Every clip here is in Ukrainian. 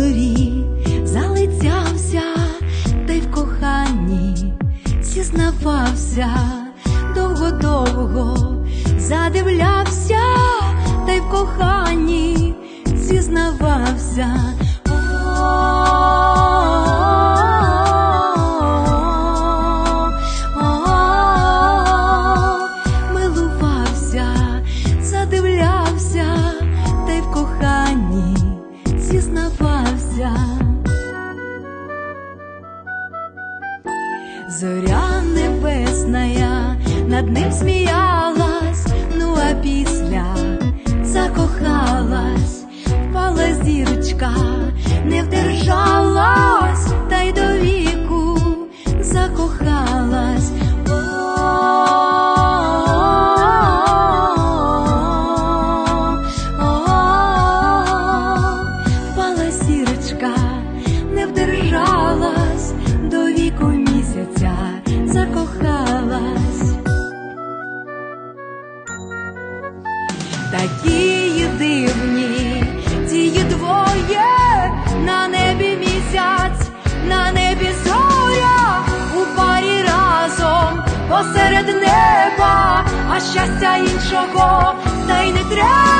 зорі залицявся, та й в коханні зізнавався, довго-довго задивлявся, та й в коханні зізнавався. Зоря небесная над ним сміялась, ну а після закохалась, зірочка, не вдержалась, до віку місяця закохалась. Такі дивні, ті двоє на небі місяць, на небі зоря, у парі разом посеред неба, а щастя іншого та й не треба.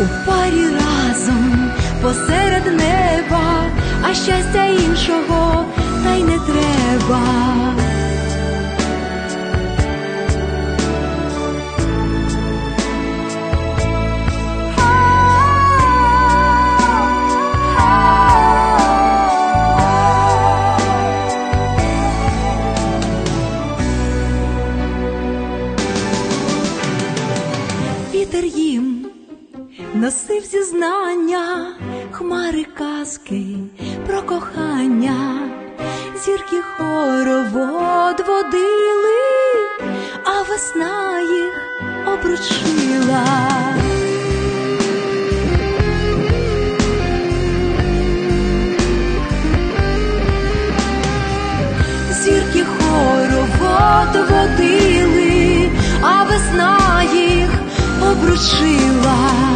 У парі разом посеред неба, а щастя іншого носив зізнання, хмари казки про кохання, зірки хоровод водили, а весна їх обручила. Зірки хоровод водили, а весна їх обручила.